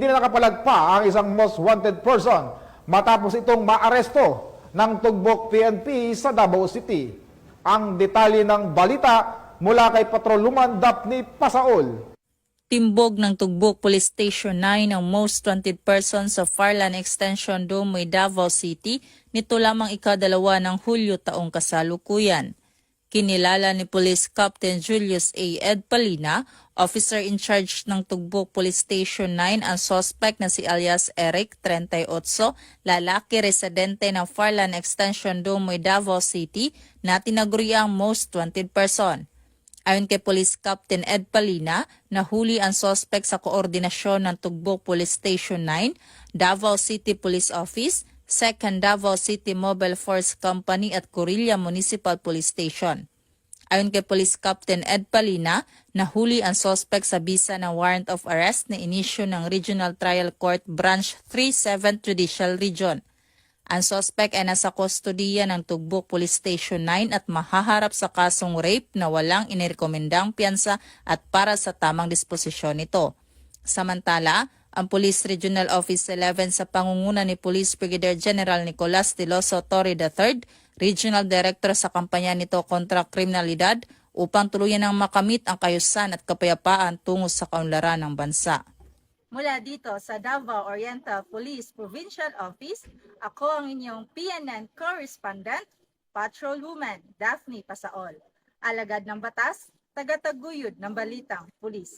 hindi na nakapalagpa ang isang most wanted person matapos itong maaresto ng tugbok PNP sa Davao City. Ang detalye ng balita mula kay Patroluman Daphne Pasaol. Timbog ng Tugbok Police Station 9 ang most wanted person sa Farlan Extension Dome Davao City nito lamang ikadalawa ng Hulyo taong kasalukuyan. Kinilala ni Police Captain Julius A. Ed Palina, officer in charge ng Tugbok Police Station 9 ang suspect na si alias Eric, 38, lalaki residente ng Farlan Extension Dome may Davao City na tinaguriang most wanted person. Ayon kay Police Captain Ed Palina, nahuli ang sospek sa koordinasyon ng Tugbok Police Station 9, Davao City Police Office, 2nd Davao City Mobile Force Company at Corilla Municipal Police Station. Ayon kay Police Captain Ed Palina, nahuli ang sospek sa bisa ng warrant of arrest na inisyo ng Regional Trial Court Branch 3 7th Judicial Region. Ang suspect ay nasa kustodiya ng Tugbok Police Station 9 at mahaharap sa kasong rape na walang inirekomendang piyansa at para sa tamang disposisyon nito. Samantala, ang Police Regional Office 11 sa pangunguna ni Police Brigadier General Nicolas de Loso Torre III, Regional Director sa kampanya nito kontra kriminalidad upang tuluyan ng makamit ang kayusan at kapayapaan tungo sa kaunlaran ng bansa. Mula dito sa Davao Oriental Police Provincial Office, ako ang inyong PNN correspondent, Patrolwoman Daphne Pasaol. Alagad ng batas, tagataguyod ng balitang pulis.